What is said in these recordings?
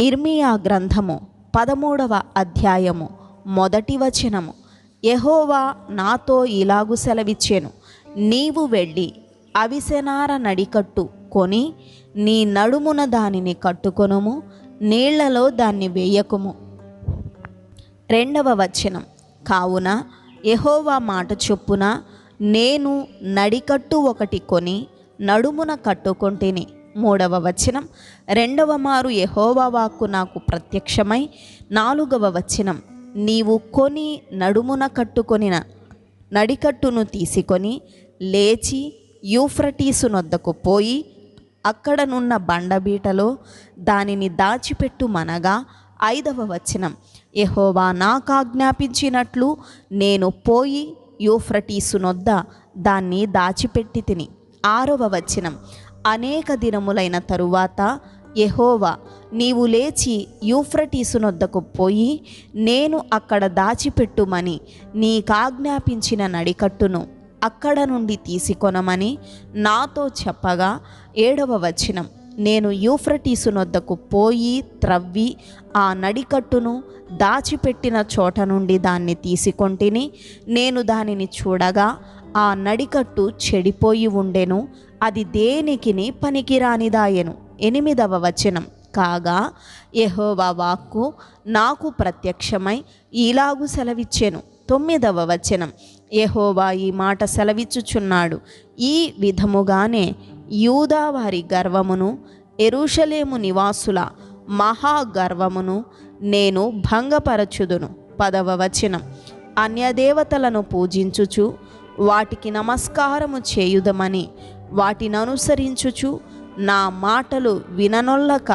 ఇర్మియా గ్రంథము పదమూడవ అధ్యాయము మొదటి వచనము. యహోవా నాతో ఇలాగు సెలవిచ్చెను. నీవు వెళ్ళి అవిసెనార నడికట్టు కొని నీ నడుమున దానిని కట్టుకొనుము నీళ్ళలో దాన్ని వేయకుము. రెండవ వచనం. కావున యహోవా మాట చొప్పున నేను నడికట్టు ఒకటి కొని నడుమున కట్టుకొంటిని. మూడవ వచనం. రెండవ మారు యెహోవా వాక్కు నాకు ప్రత్యక్షమై నాలుగవ వచనం నీవు కొని నడుమున కట్టుకొనిన నడికట్టును తీసుకొని లేచి యూఫ్రటీసు నొద్దకు పోయి అక్కడనున్న బండబీటలో దానిని దాచిపెట్టుమనగా ఐదవ వచనం. యహోవా నాకు ఆజ్ఞాపించినట్లు నేను పోయి యూఫ్రటీసు నొద్ద దాన్ని దాచిపెట్టి తిని. ఆరవ వచనం. అనేక దినములైన తరువాత యహోవా నీవు లేచి యూఫ్రటీసునొద్దకు పోయి నేను అక్కడ దాచిపెట్టుమని నీకాజ్ఞాపించిన నడికట్టును అక్కడ నుండి తీసుకొనమని నాతో చెప్పగా ఏడవ వచనం. నేను యూఫ్రటీసునొద్దకు పోయి త్రవ్వి ఆ నడికట్టును దాచిపెట్టిన చోట నుండి దాన్ని తీసుకొంటిని. నేను దానిని చూడగా ఆ నడికట్టు చెడిపోయి ఉండెను. అది దేనికిని పనికిరానిదాయెను. ఎనిమిదవ వచనం. కాగా యహోవా వాక్కు నాకు ప్రత్యక్షమై ఇలాగు సెలవిచ్చెను. తొమ్మిదవ వచనం. యహోవా ఈ మాట సెలవిచ్చుచున్నాడు. ఈ విధముగానే యూదా వారి గర్వమును ఎరుషలేము నివాసుల మహాగర్వమును నేను భంగపరచుదును. పదవ వచనం. అన్యదేవతలను పూజించుచు వాటికి నమస్కారము చేయుదమని వాటిని అనుసరించుచు నా మాటలు విననొల్లక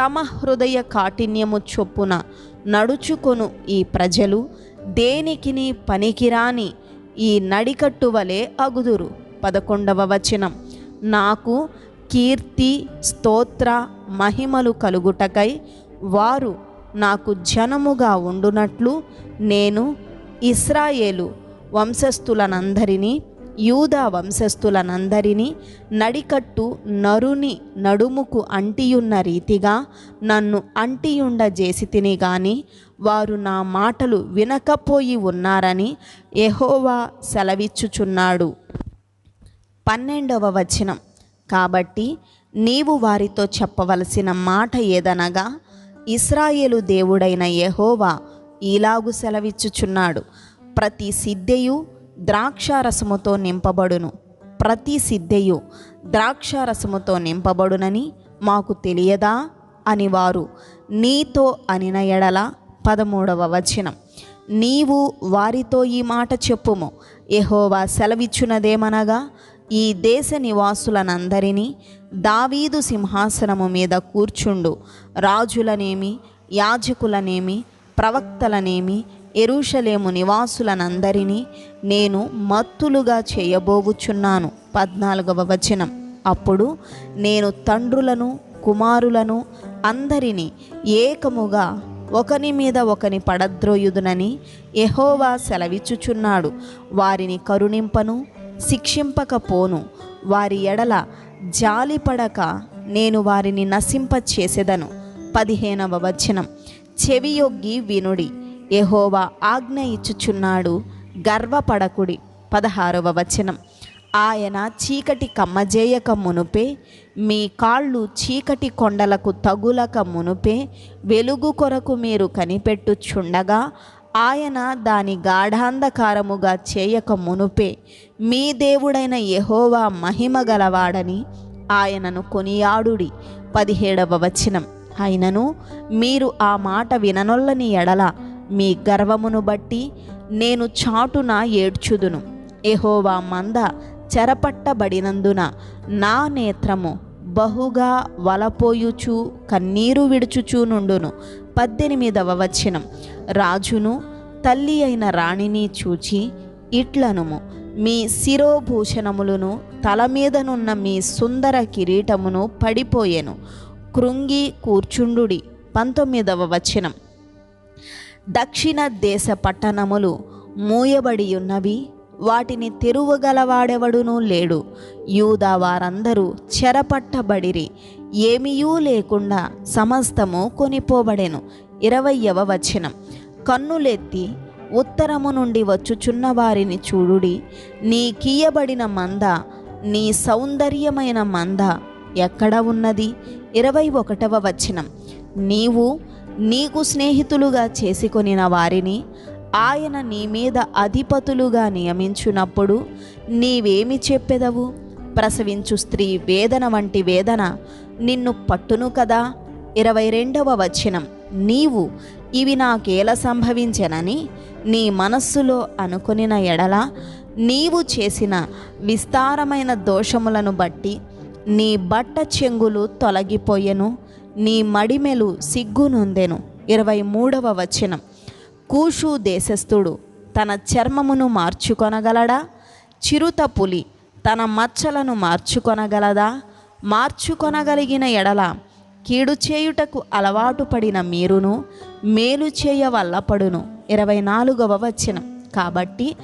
తమ హృదయ కాఠిన్యము చొప్పున నడుచుకొను ఈ ప్రజలు. దేనికిని పనికిరాని ఈ నడికట్టు వలె అగుదురు. పదకొండవ వచనం. నాకు కీర్తి స్తోత్ర మహిమలు కలుగుటకై వారు నాకు జనముగా ఉండునట్లు నేను ఇస్రాయేలు వంశస్థులనందరినీ యూదా వంశస్థులనందరినీ నడికట్టు నరుని నడుముకు అంటియున్న రీతిగా నన్ను అంటియుండ చేసి తిని గాని వారు నా మాటలు వినకపోయి ఉన్నారని ఎహోవా సెలవిచ్చుచున్నాడు. పన్నెండవ వచనం. కాబట్టి నీవు వారితో చెప్పవలసిన మాట ఏదనగా ఇస్రాయేలు దేవుడైన యహోవా ఇలాగు సెలవిచ్చుచున్నాడు. ప్రతి సిద్ధయు ద్రాక్షారసముతో నింపబడును. ప్రతి సిద్ధయు ద్రాక్షారసముతో నింపబడునని మాకు తెలియదా? అని వారు నీతో అనిన ఎడల పదమూడవ వచనం. నీవు వారితో ఈ మాట చెప్పుము. ఎహోవా సెలవిచ్చునదేమనగా ఈ దేశ నివాసులనందరినీ దావీదు సింహాసనము మీద కూర్చుండు. రాజులనేమి యాజకులనేమి ప్రవక్తలనేమి ఎరుషలేము నివాసులనందరినీ నేను మత్తులుగా చేయబోవుచున్నాను. పద్నాలుగవ వచనం. అప్పుడు నేను తండ్రులను కుమారులను అందరినీ ఏకముగా ఒకని మీద ఒకని పడద్రోయుదునని ఎహోవా సెలవిచ్చుచున్నాడు. వారిని కరుణింపను శిక్షింపకపోను. వారి ఎడల జాలిపడక నేను వారిని నశింపచేసెదను. పదిహేనవ వచనం. చెవియొగ్గి వినుడి. యహోవా ఆజ్ఞ ఇచ్చుచున్నాడు. గర్వపడకుడి. పదహారవ వచనం. ఆయన చీకటి కమ్మజేయక మునుపే మీ కాళ్ళు చీకటి కొండలకు తగులక మునుపే వెలుగు కొరకు మీరు కనిపెట్టుచుండగా ఆయన దాని గాఢాంధకారముగా చేయక మునుపే మీ దేవుడైన యహోవా మహిమ గలవాడని ఆయనను కొనియాడుడి. పదిహేడవ వచనం. అయినను మీరు ఆ మాట విననొల్లని ఎడల మీ గర్వమును బట్టి నేను చాటున ఏడ్చుదును. ఎహోవా మంద చెరపట్టబడినందున నా నేత్రము బహుగా వలపోయుచు కన్నీరు విడుచుచూ నుండును. పద్దెనిమిదవ వచనం. రాజును తల్లి అయిన రాణిని చూచి ఇట్లనుము. మీ శిరోభూషణములను తల మీదనున్న మీ సుందర కిరీటమును పడిపోయెను. కృంగి కూర్చుండుడి. పంతొమ్మిదవ వచనం. దక్షిణ దేశ పట్టణములు మూయబడి ఉన్నవి వాటిని తెరువగలవాడెవడునూ లేడు. యూదా వారందరూ చెరపట్టబడిరి. ఏమీయూ లేకుండా సమస్తము కొనిపోబడెను. ఇరవయవ వచనం. కన్నులెత్తి ఉత్తరము నుండి వచ్చుచున్న వారిని చూడుడి. నీ కీయబడిన మంద నీ సౌందర్యమైన మంద ఎక్కడ ఉన్నది? ఇరవై ఒకటవ వచనం. నీవు నీకు స్నేహితులుగా చేసుకొనిన వారిని ఆయన నీ మీద అధిపతులుగా నియమించున్నప్పుడు నీవేమి చెప్పెదవు? ప్రసవించు స్త్రీ వేదన వంటి వేదన నిన్ను పట్టును కదా? ఇరవై రెండవ వచనం. నీవు ఇవి నాకేల సంభవించనని నీ మనస్సులో అనుకొనిన ఎడల నీవు చేసిన విస్తారమైన దోషములను బట్టి నీ బట్ట చెంగులు తొలగిపోయెను. నీ మడిమెలు సిగ్గునొందెను. ఇరవై మూడవ వచనం. కూషు దేశస్థుడు తన చర్మమును మార్చుకొనగలడా? చిరుత పులి తన మచ్చలను మార్చుకొనగలదా? మార్చుకొనగలిగిన ఎడల కీడు చేయుటకు అలవాటు పడిన మీరును మేలు చేయ వల్లపడును. ఇరవై నాలుగవ వచనం. కాబట్టి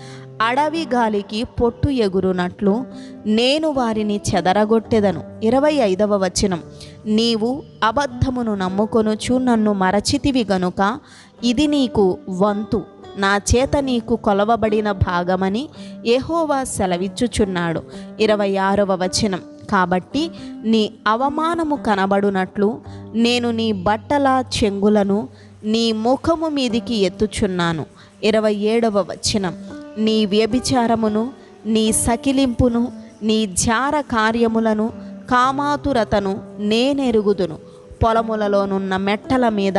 అడవి గాలికి పొట్టు ఎగురునట్లు నేను వారిని చెదరగొట్టెదను. ఇరవై ఐదవ వచనం. నీవు అబద్ధమును నమ్ముకొనుచు నన్ను మరచితివి గనుక ఇది నీకు వంతు. నా చేత నీకు కొలవబడిన భాగమని యెహోవా సెలవిచ్చుచున్నాడు. ఇరవై ఆరవ వచనం. కాబట్టి నీ అవమానము కనబడునట్లు నేను నీ బట్టల చెంగులను నీ ముఖము మీదికి ఎత్తుచున్నాను. ఇరవై ఏడవ వచనం. నీ వ్యభిచారమును నీ సకిలింపును నీ జార కార్యములను కామాతురతను నేనెరుగుదును. పొలములలోనున్న మెట్టల మీద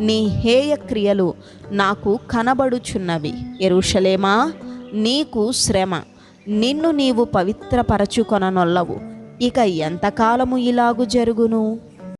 నీ హేయ క్రియలు నాకు కనబడుచున్నవి. ఎరుషలేమా నీకు శ్రమ. నిన్ను నీవు పవిత్రపరచుకొననొల్లవు. ఇక ఎంతకాలము ఇలాగు జరుగును?